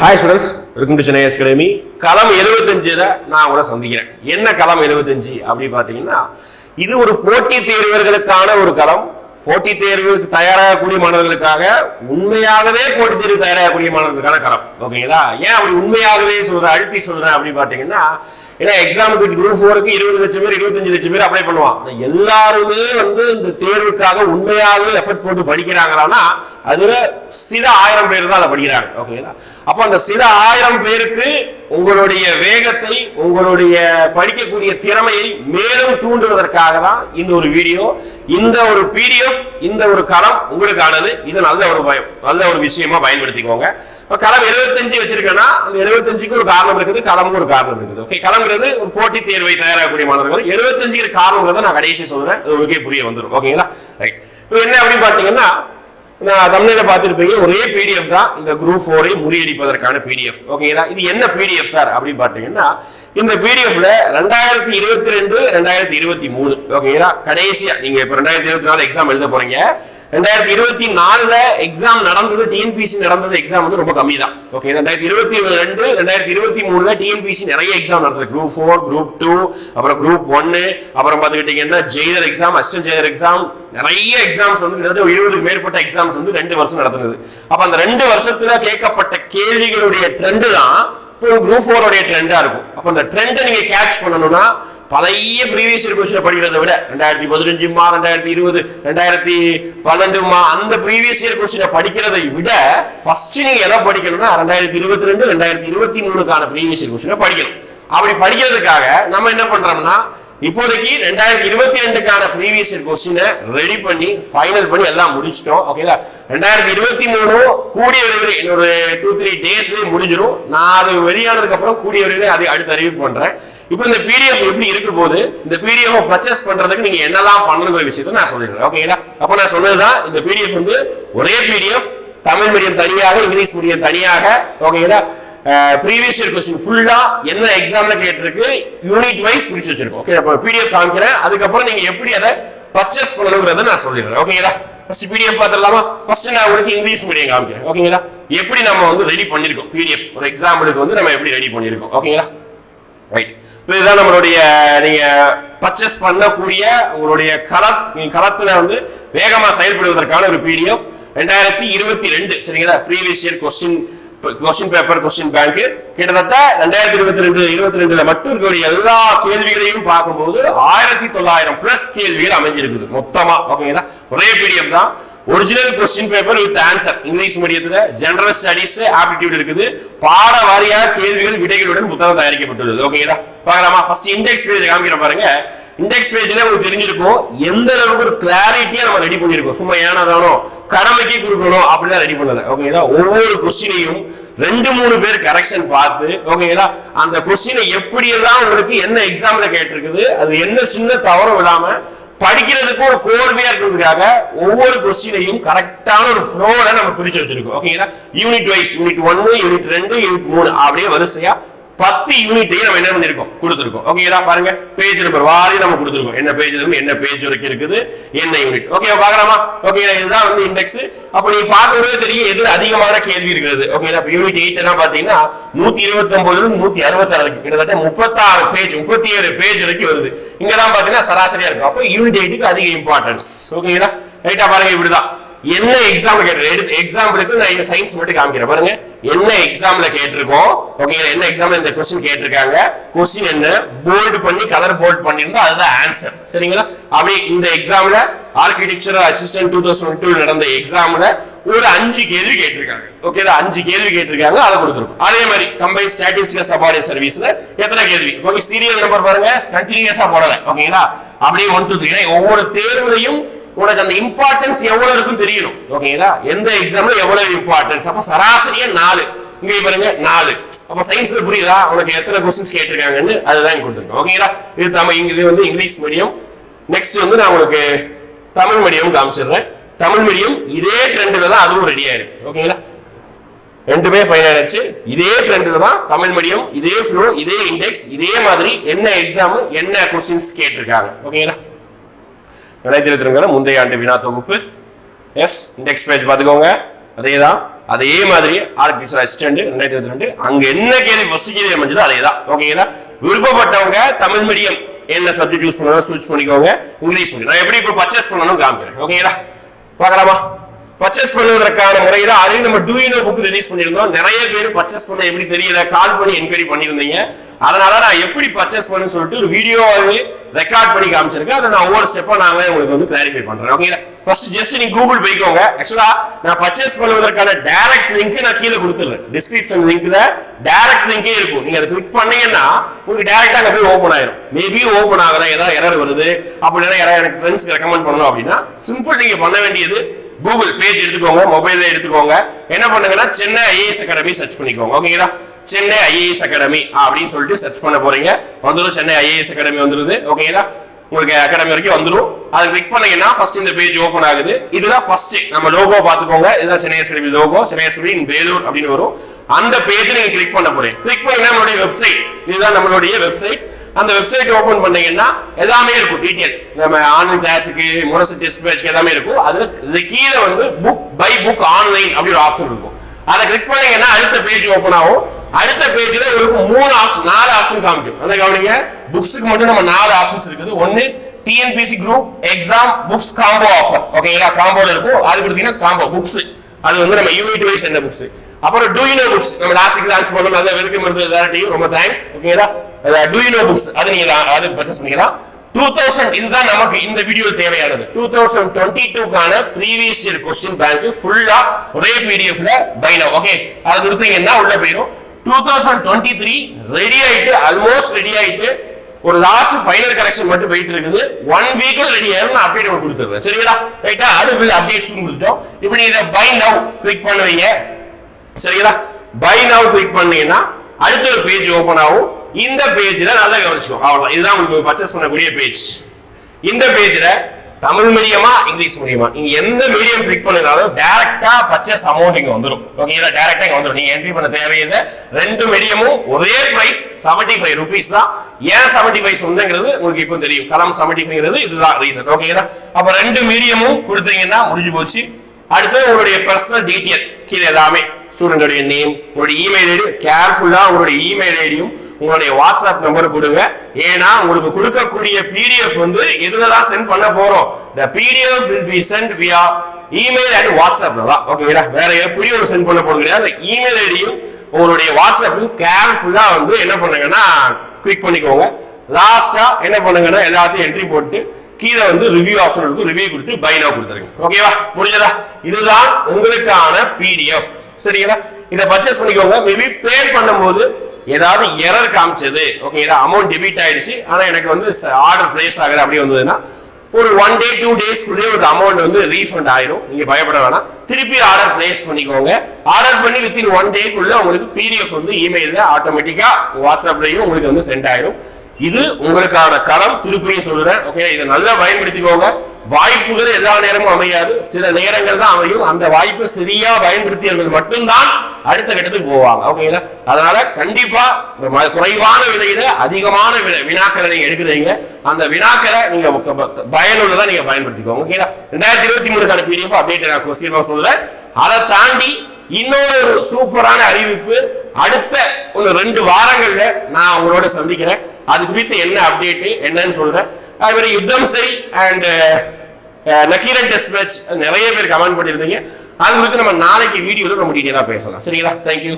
Hi students welcome to Chennai Academy களம் எழுபத்தஞ்சில் நான் உங்களை சந்திக்கிறேன். என்ன களம் எழுபத்தஞ்சு அப்படின்னு பார்த்தீங்கன்னா இது ஒரு போட்டித் தேர்வர்களுக்கான ஒரு களம் போட்டித் தேர்வுக்கு தயாராகக்கூடிய மாணவர்களுக்காக உண்மையாகவே போட்டித் தேர்வு தயாராகக்கூடிய மாணவர்களுக்கான களம். ஓகேங்களா? ஏன் அப்படி உண்மையாகவே சொல்றேன் அழுத்தி சொல்றேன் அப்படின்னு பார்த்தீங்கன்னா ஏன்னா எக்ஸாமுக்கு குரூப் ஃபோருக்கு இருபது லட்சம் பேர் இருபத்தஞ்சு லட்சம் பேர் அப்ளை பண்ணுவான் எல்லாருமே வந்து இந்த தேர்வுக்காக உண்மையாகவே எஃபர்ட் போட்டு படிக்கிறாங்களான்னா அதுல சில ஆயிரம் பேர் தான் அதை படிக்கிறாங்க. ஓகேங்களா? அப்போ அந்த சில ஆயிரம் பேருக்கு உங்களுடைய வேகத்தை உங்களுடைய படிக்கக்கூடிய திறமையை மேலும் தூண்டுவதற்காக தான் இந்த ஒரு வீடியோ இந்த ஒரு பிடிஎஃப் இந்த ஒரு களம் உங்களுக்கானது இது நல்ல ஒரு பயம் நல்ல ஒரு விஷயமா பயன்படுத்திக்கோங்க. இப்ப களம் 75 வச்சிருக்கேன்னா அந்த 75க்கு ஒரு காரணம் இருக்குது களமும் ஒரு காரணம் இருக்குது. ஓகே களம்ங்கிறது ஒரு போட்டித் தேர்வை தயாராகக்கூடிய மாணவர்கள். 75க்கு காரணங்கிறத நான் கடைசி சொல்றேன். ஓகே உங்களுக்கே புரிய வந்துடும் ஓகேங்களா ரைட் இப்போ என்ன அப்படின்னு பார்த்தீங்கன்னா நான் தமிழில் பார்த்துருப்பீங்க. ஒரே பிடிஎஃப் தான் இந்த குரூப் ஃபோரை முறியடிப்பதற்கான பிடிஎஃப் ஓகேங்களா இது என்ன பிடிஎஃப் சார் அப்படின்னு பார்த்தீங்கன்னா இந்த பிடிஎஃப்ல ரெண்டாயிரத்தி இருபத்தி ரெண்டு ரெண்டாயிரத்தி இருபத்தி மூணு. ஓகேங்களா கடைசியா நீங்க இப்போ ரெண்டாயிரத்தி இருபத்தி நாலு எக்ஸாம் எழுத போறீங்க. ரெண்டாயிரத்தி இருபத்தி நாலுல எக்ஸாம் நடந்தது டிஎன்பிசி நடந்தது எக்ஸாம் வந்து ரொம்ப கம்மி தான் ஓகே ரெண்டாயிரத்தி இருபத்தி ரெண்டு ரெண்டாயிரத்தி இருபத்தி மூணுல டிஎன்பிசி நிறைய எக்ஸாம் நடந்தது. குரூப் ஃபோர் குரூப் டூ அப்புறம் குரூப் ஒன்னு அப்புறம் பார்த்துக்கிட்டீங்கன்னா jailer exam assistant jailer exam நிறைய எக்ஸாம்ஸ் வந்து கிட்டத்தட்ட இருபதுக்கு மேற்பட்ட எக்ஸாம்ஸ் வந்து ரெண்டு வருஷம் நடந்தது. அப்ப அந்த ரெண்டு வருஷத்துல கேட்கப்பட்ட கேள்விகளுடைய ட்ரெண்டு தான் இப்போ குரூப் ஃபோருடைய ட்ரெண்டா இருக்கும். அப்போ அந்த ட்ரெண்டை நீங்க கேட்ச் பண்ணணும்னா பழைய ப்ரீவியஸ் இயர் கொஸ்டினை படிக்கிறத விட ரெண்டாயிரத்தி பதினஞ்சுமா ரெண்டாயிரத்தி இருபது ரெண்டாயிரத்தி பன்னெண்டுமா அந்த ப்ரீவியஸ் இயர் கொஸ்டினை படிக்கிறதை விட ஃபர்ஸ்ட் நீங்க எதை படிக்கணும்னா ரெண்டாயிரத்தி இருபத்தி ரெண்டு ரெண்டாயிரத்தி இருபத்தி மூணுக்கான ப்ரீவியஸ் இயர் கொஸ்டினை படிக்கணும். அப்படி படிக்கிறதுக்காக நம்ம என்ன பண்றோம்னா இப்போதைக்கு ரெண்டாயிரத்தி இருபத்தி ரெண்டுக்கான ப்ரீவியஸ் கொஸ்டினை ரெடி பண்ணி ஃபைனல் பண்ணி எல்லாம் முடிச்சிட்டோம். ஓகேங்களா ரெண்டாயிரத்தி இருபத்தி மூணு கூடிய விரைவில் இன்னொரு டூ த்ரீ டேஸ்லேயே முடிஞ்சிடும் நான் அது வெளியானதுக்கு அப்புறம் கூடிய விரைவில் அது அடுத்து அறிவிப்பு பண்றேன். இப்போ இந்த பிடிஎஃப் எப்படி இருக்கும் போது இந்த பிடிஎஃப் பர்ச்சேஸ் பண்றதுக்கு நீங்க என்னெல்லாம் பண்ணணுங்கிற விஷயத்தை நான் சொல்லிடுறேன். ஓகேங்களா அப்போ நான் சொன்னதுதான் இந்த பிடிஎஃப் வந்து ஒரே பிடிஎஃப் தமிழ் மீடியம் தனியாக இங்கிலீஷ் மீடியம் தனியாக. ஓகேங்களா ப்ரீவியஸ் இயர் கொஸ்டின் ஃபுல்லா என்ன எக்ஸாம்ல கேட்டிருக்கு? யூனிட் வைஸ் பிரிச்சு வச்சிருக்கோம். ஓகே அப்போ பிடிஎஃப் காமிக்கிறேன். அதுக்கப்புறம் நீங்க எப்படி அதை பர்ச்சேஸ் பண்ணணுங்கிறத நான் சொல்லிடுறேன். ஓகேங்களா ஃபர்ஸ்ட் பிடிஎஃப் பார்த்துடலாமா? ஃபர்ஸ்ட் நான் உங்களுக்கு இங்கிலீஷ் மீடியம் காமிக்கிறேன். ஓகேங்களா எப்படி நம்ம வந்து ரெடி பண்ணிருக்கோம் பிடிஎஃப் ஒரு எக்ஸாம்பிளுக்கு வந்து நம்ம எப்படி ரெடி பண்ணிருக்கோம் ஓகேங்களா ரைட் இதுதான் நம்மளுடைய நீங்க பர்ச்சேஸ் பண்ணக்கூடிய உங்களுடைய களத் நீங்க களத்துல வந்து வேகமா செயல்படுவதற்கான ஒரு பிடிஎஃப் ரெண்டாயிரத்தி இருபத்தி ரெண்டு சரிங்களா? Previous year question question paper question bank கிட்டத்தட்ட ரெண்டாயிரத்தி இருபத்தி ரெண்டு இருபத்தி ரெண்டுல மட்டும் இருக்கக்கூடிய எல்லா கேள்விகளையும் பார்க்கும்போது ஆயிரத்தி தொள்ளாயிரம் பிளஸ் கேள்விகள் அமைஞ்சிருக்குது. மொத்தமா ஓகேங்களா? ஒரே பிடிஎஃப் தான். Original question paper with answer English மீடியத்துல general studies aptitude இருக்குது. பாட வாரியாக கேள்விகள் விடைகளுடன் புத்தகம் தயாரிக்கப்பட்டுள்ளது. ஓகேங்களா? பாக்கலாமா ஃபர்ஸ்ட் இண்டெக்ஸ் பேஜ் காமிக்கிறேன் பாருங்க. இண்டெக்ஸ் பேஜ்ல உங்களுக்கு தெரிஞ்சிருக்கும் எந்த அளவுக்கு ஒரு கிளாரிட்டியா நம்ம ரெடி பண்ணிருக்கோம். சும்மா ஏனாதானோ கடமைக்கு கொடுக்கணும் அப்படிலாம் ரெடி பண்ணல. ஓகேங்களா ஒவ்வொரு கொஸ்டினையும் ரெண்டு மூணு பேர் கரெக்ஷன் பார்த்து ஓகேங்களா அந்த கொஸ்டினை எப்படி எல்லாம் உங்களுக்கு என்ன எக்ஸாம்ல கேட்டிருக்குது அது என்ன சின்ன தவறும் இல்லாம படிக்கிறதுக்கு ஒரு கோர்வையா இருக்கிறதுக்காக ஒவ்வொரு கொஸ்டினையும் கரெக்டான ஒரு ஃப்ளோல நம்ம பிரிச்சு வச்சிருக்கோம். ஓகேங்களா யூனிட் வைஸ் யூனிட் ஒன்னு யூனிட் ரெண்டு யூனிட் மூணு அப்படியே வரிசையா பத்து யூனிட்டையும் நம்ம என்ன பண்ணிருக்கோம்? கொடுத்துருக்கோம். ஓகேங்களா பாருங்க. பேஜ் நம்பர் வாரி நம்ம கொடுத்துருக்கோம். என்ன பேஜ் இருந்து? என்ன பேஜ் வரைக்கும் இருக்குது? என்ன யூனிட் ஓகே பாக்கலாமா ஓகே இதுதான் வந்து இண்டெக்ஸ் அப்ப நீங்க பார்க்கும்போது தெரியும் எது அதிகமான கேள்வி இருக்கிறது. ஓகேங்களா இப்ப யூனிட் எயிட் எல்லாம் பாத்தீங்கன்னா நூத்தி இருபத்தி ஒன்பதுல நூத்தி அறுபத்தி ஆறு கிட்டத்தட்ட முப்பத்தாறு பேஜ் முப்பத்தி ஏழு பேஜ் வரைக்கும் வருது. இங்கதான் பாத்தீங்கன்னா சராசரியா இருக்கும். அப்போ யூனிட் எயிட்டுக்கு அதிக இம்பார்ட்டன்ஸ் ஓகேங்களா ரைட்டா பாருங்க இப்படிதான். என்ன எக்ஸாம்ல கேட்டு எக்ஸாம்பிளுக்கு நான் சயின்ஸ் மட்டும் காமிக்கிறேன். பாருங்க. என்ன எக்ஸாம்ல கேட்டிருக்கோம்? ஓகே என்ன எக்ஸாம்ல இந்த கொஸ்டின் கேட்டிருக்காங்க? கொஸ்டின் என்ன? போல்ட் பண்ணி கலர் போல்ட் பண்ணிருந்தா அதுதான் ஆன்சர் சரிங்களா? அப்படி இந்த எக்ஸாம்ல architecture assistant two thousand two நடந்த எக்ஸாம்ல ஒரு அஞ்சு கேள்வி கேட்டிருக்காங்க. ஓகே அஞ்சு கேள்வி கேட்டிருக்காங்க அதை கொடுத்துருக்கோம். அதே மாதிரி கம்பைன் ஸ்டாட்டிஸ்டிக்கல் சபார்டினேட் சர்வீஸ்ல எத்தனை கேள்வி? ஓகே சீரியல் நம்பர் பாருங்க கண்டினியூஸா போடல. ஓகேங்களா அப்படியே ஒன் டூ த்ரீ ஒவ்வொரு தேர்வுலையும் உனக்கு அந்த இம்பார்ட்டன்ஸ் எவ்வளவு இருக்குன்னு தெரியணும். ஓகேங்களா எந்த எக்ஸாம்ல எவ்வளவு இம்பார்ட்டன்ஸ் அப்ப சராசரியா நாலு. இங்க பாருங்க நாலு. அப்ப சயின்ஸ்ல புரியுதா? உனக்கு எத்தனை கொஸ்டின்ஸ் கேட்டிருக்காங்கன்னு அதுதான் கொடுத்துருக்கோம். ஓகேங்களா இது தமிழ் இங்க இது வந்து இங்கிலீஷ் மீடியம் நெக்ஸ்ட் வந்து நான் உங்களுக்கு தமிழ் மீடியம் காமிச்சிடுறேன். தமிழ் மீடியம் இதே ட்ரெண்ட்ல தான் அதுவும் ரெடியா இருக்கு ஓகேங்களா ரெண்டுமே ஃபைன் ஆயிடுச்சு. இதே ட்ரெண்ட்ல தான் தமிழ் மீடியம் இதே ஃப்ளோ இதே இண்டெக்ஸ் இதே மாதிரி என்ன எக்ஸாம் என்ன கொஸ்டின்ஸ் கேட்டிருக்காங்க. ஓகேங்களா ரெண்டாயிரத்தி இருபத்தி முந்தைய ஆண்டு வினா தொகுப்பு. எஸ் இண்டெக்ஸ் பேஜ் பார்த்துக்கோங்க. அதே தான் அதே மாதிரி ஆர்கிடெக்சர் அசிஸ்டன்ட் ரெண்டாயிரத்தி இருபத்தி ரெண்டு. அங்க என்ன கேள்வி ஃபர்ஸ்ட் கேள்வி அமைஞ்சதோ அதே தான் ஓகேங்களா விருப்பப்பட்டவங்க தமிழ் மீடியம் என்ன சப்ஜெக்ட் யூஸ் பண்ணணும் ஸ்விட்ச் பண்ணிக்கோங்க. இங்கிலீஷ் மீடியம் நான் எப்படி இப்போ பர்ச்சேஸ் பண்ணணும் காமிக்கிறேன். ஓகேங்களா பார்க்கலாமா? பர்ச்சேஸ் பண்ணுவதற்கான முறையில ஆல்ரெடி நம்ம டூயினோ புக் ரிலீஸ் பண்ணியிருந்தோம். நிறைய பேர் பர்ச்சேஸ் பண்ண எப்படி தெரியல கால் பண்ணி என்கொயரி பண்ணியிருந்தீங்க. அதனால நான் எப்படி பர்ச்சேஸ் பண்ணுன்னு சொல்லிட்டு ஒரு வீடியோவாவே ரெக்கார்ட் பண்ணி காமிச்சிருக்கேன். அதை நான் ஒவ்வொரு ஸ்டெப்பா நாங்களே உங்களுக்கு வந்து கிளாரிஃபை பண்றேன். ஓகே ஃபர்ஸ்ட் ஜஸ்ட் நீங்க கூகுள் போய்க்கோங்க. ஆக்சுவலா நான் பர்ச்சேஸ் பண்ணுவதற்கான டைரக்ட் லிங்க் நான் கீழே கொடுத்துறேன் டிஸ்கிரிப்ஷன் லிங்க்ல டைரக்ட் லிங்கே இருக்கும். நீங்க அதை கிளிக் பண்ணீங்கன்னா உங்களுக்கு டைரக்டா அங்க போய் ஓப்பன் ஆயிரும். மேபி ஓப்பன் ஆகல ஏதாவது எரர் வருது. அப்படி யாராவது எனக்கு ஃப்ரெண்ட்ஸ்க்கு ரெக்கமெண்ட் பண்ணணும் அப்படின்னா சிம்பிள் நீங்க பண்ண வேண்டியது கூகுள் பேஜ் எடுத்துக்கோங்க மொபைல்ல எடுத்துக்கோங்க. என்ன பண்ணுங்கன்னா சென்னை ஐஏஎஸ் அகாடமி சர்ச் பண்ணிக்கோங்க ஓகேங்களா சென்னை ஐஏஎஸ் அகாடமி அப்படின்னு சொல்லிட்டு சர்ச் பண்ண போறீங்க. வந்துடும் சென்னை ஐஏஎஸ் அகாடமி வந்துருது ஓகேங்களா உங்களுக்கு அகாடமி வரைக்கும் வந்துடும் அதை கிளிக் பண்ணீங்கன்னா ஃபர்ஸ்ட் இந்த பேஜ் ஓப்பன் ஆகுது. இதுதான் ஃபர்ஸ்ட் நம்ம லோகோ பாத்துக்கோங்க இதுதான் Chennai Academy logo Chennai Academy in Vellore அப்படின்னு வரும். அந்த பேஜ் நீங்க கிளிக் பண்ண போறீங்க. கிளிக் பண்ணீங்கன்னா நம்மளுடைய வெப்சைட் இதுதான் நம்மளுடைய வெப்சைட் அந்த வெப்சைட் ஓபன் பண்ணீங்கன்னா எல்லாமே இருக்கும் டீட்டெயில் நம்ம ஆன்லைன் கிளாஸுக்கு முரசு டெஸ்ட் பேட்ச்க்கு எல்லாமே இருக்கும். அதுல கீழே வந்து புக் பை புக் ஆன்லைன் அப்படி ஒரு ஆப்ஷன் இருக்கும். அதை கிளிக் பண்ணீங்கன்னா அடுத்த பேஜ் ஓபன் ஆகும். அடுத்த பேஜ்ல உங்களுக்கு மூணு ஆப்ஷன் நாலு ஆப்ஷன் காமிக்கும். அந்த கவனிங்க. புக்ஸுக்கு மட்டும் நம்ம நாலு ஆப்ஷன்ஸ் இருக்குது. ஒன்னு TNPSC group exam books combo offer ஓகேங்களா காம்போல இருக்கும். அது கொடுத்தீங்கன்னா காம்போ புக்ஸ் அது வந்து நம்ம யூனிட் வைஸ் என்ன புக்ஸ் அப்புறம் டூ புக்ஸ் நம்ம லாஸ்ட் லான்ச் பண்ணோம் நல்ல வெல்கம் இருந்தது எல்லார்ட்டையும் ரொம்ப தேங்க்ஸ் ஓகேங்களா டூ இனோ புக்ஸ் அது நீங்க அது பர்ச்சேஸ் பண்ணிக்கலாம். டூ தௌசண்ட் இதுதான் நமக்கு இந்த வீடியோ தேவையானது. டூ தௌசண்ட் டுவெண்ட்டி டூக்கான ப்ரீவியஸ் இயர் கொஸ்டின் பேங்க் ஃபுல்லா ஒரே பிடிஎஃப்ல பைனா ஓகே அது கொடுத்தீங்கன்னா உள்ள போயிடும். Two thousand twenty three ready ஆயிட்டு ஆல்மோஸ்ட் ரெடி ஆயிட்டு ஒரு லாஸ்ட் ஃபைனல் கரெக்ஷன் மட்டும் போயிட்டு இருக்குது. ஒன் வீக்ல ரெடி ஆயிரும். நான் அப்டேட் கொடுத்துருவேன் சரிங்களா? ரைட்டா அது ஃபுல் அப்டேட்ஸ் கொடுத்துட்டோம். இப்படி இதை பை நவ் கிளிக் பண்ணுவீங்க. சரிங்களா? பை நவ் கிளிக் பண்ணீங்கன்னா அடுத்த ஒரு பேஜ் ஓபன் ஆகும். இந்த பேஜ்ல நல்லா கவனிச்சுக்கோ. அவ்வளவுதான். இதுதான் உங்களுக்கு பர்ச்சேஸ் பண்ணக்கூடிய பேஜ் இந்த பேஜ்ல தமிழ் மீடியமா இங்கிலீஷ் மீடியமா நீங்க எந்த மீடியம் கிளிக் பண்ணினாலும் டேரக்டா பர்ச்சேஸ் அமௌண்ட் இங்க வந்துரும். ஓகேங்களா டேரக்டா இங்க வந்துரும். நீங்க என்ட்ரி பண்ண தேவையில்லை. ரெண்டு மீடியமும் ஒரே பிரைஸ் 75 ஃபைவ் ருபீஸ் தான். ஏன் 75 ஃபைவ் சொந்தங்கிறது உங்களுக்கு இப்போ தெரியும். கலாம் செவன்டி ஃபைவ்ங்கிறது இதுதான் ரீசன் ஓகேங்களா அப்ப ரெண்டு மீடியமும் கொடுத்தீங்கன்னா முடிஞ்சு போச்சு. அடுத்து உங்களுடைய பர்சனல் டீட்டெயில் கீழே எல்லாமே. ஸ்டூடெண்டோடைய நேம் உங்களுடைய இமெயில் ஐடி கேர்ஃபுல்லா உங்களுடைய இமெயில் ஐடியும் உங்களுடைய வாட்ஸ்அப் நம்பர் கொடுங்க. ஏன்னா உங்களுக்கு கொடுக்கக்கூடிய பிடிஎஃப் வந்து எதுல தான் சென்ட் பண்ண போறோம்? இந்த PDF will be sent via email and வாட்ஸ்அப்ல தான். ஓகேங்களா வேற எப்படியும் ஒரு சென்ட் பண்ண போறது கிடையாது. இமெயில் ஐடியும் உங்களுடைய வாட்ஸ்அப்பும் கேர்ஃபுல்லா வந்து என்ன பண்ணுங்கன்னா கிளிக் பண்ணிக்கோங்க. லாஸ்டா என்ன பண்ணுங்கன்னா எல்லாத்தையும் என்ட்ரி போட்டு கீழே வந்து ரிவ்யூ ஆப்ஷன் இருக்கும் ரிவ்யூ கொடுத்து பைனா கொடுத்துருங்க. ஓகேவா முடிஞ்சதா? இதுதான் உங்களுக்கான பிடிஎஃப் சரிங்களா? இதை பர்ச்சேஸ் பண்ணிக்கோங்க. மேபி பே பண்ணும்போது ஏதாவது எரர் காமிச்சது. ஓகேங்களா அமௌண்ட் டெபிட் ஆயிடுச்சு. ஆனா எனக்கு வந்து ஆர்டர் பிளேஸ் ஆகுது அப்படி வந்ததுன்னா ஒரு ஒன் டே டூ டேஸ்க்குள்ளே ஒரு அமௌண்ட் வந்து ரீஃபண்ட் ஆயிரும். நீங்க பயப்பட வேணாம். திருப்பி ஆர்டர் பிளேஸ் பண்ணிக்கோங்க. ஆர்டர் பண்ணி வித்தின் ஒன் டேக்குள்ள உங்களுக்கு பிடிஎஃப் வந்து இமெயில ஆட்டோமேட்டிக்கா வாட்ஸ்அப்லயும் உங்களுக்கு வந்து சென்ட் ஆயிரும். இது உங்களுக்கான கரம் திருப்பியும் சொல்றேன். ஓகே இதை நல்லா பயன்படுத்திக்கோங்க. வாய்ப்புகள் எல்லா நேரமும் அமையாது. சில நேரங்கள் தான் அமையும். அந்த வாய்ப்பை சரியா பயன்படுத்தியவர்கள் மட்டும்தான் அடுத்த கட்டத்துக்கு போவாங்க. ஓகேங்களா? அதனால கண்டிப்பா இந்த ம- குறைவான விலையில அதிகமான விலை வினாக்களை நீங்க எடுக்கிறீங்க. அந்த வினாக்களை நீங்க பயனுள்ளதான் பயனுள்ளதா நீங்க பயன்படுத்திக்கோங்க. ஓகேங்களா? ரெண்டாயிரத்தி இருபத்தி மூணுக்கான பிடிஎஃப் அப்டேட் நான் சீர்வா சொல்றேன். அதை தாண்டி இன்னொரு சூப்பரான அறிவிப்பு. அடுத்த ஒரு ரெண்டு வாரங்கள்ல நான் உங்களோட சந்திக்கிறேன். அது குறித்து என்ன அப்டேட் என்னன்னு சொல்றேன். அது மாதிரி யுத்தம் செய் அண்ட் நக்கீரன் டெஸ்ட் மேட்ச் நிறைய பேர் கமெண்ட் பண்ணியிருந்தீங்க. அது குறித்து நம்ம நாளைக்கு வீடியோவில் நம்ம டீட்டெயிலாக பேசலாம். சரிங்களா? தேங்க்யூ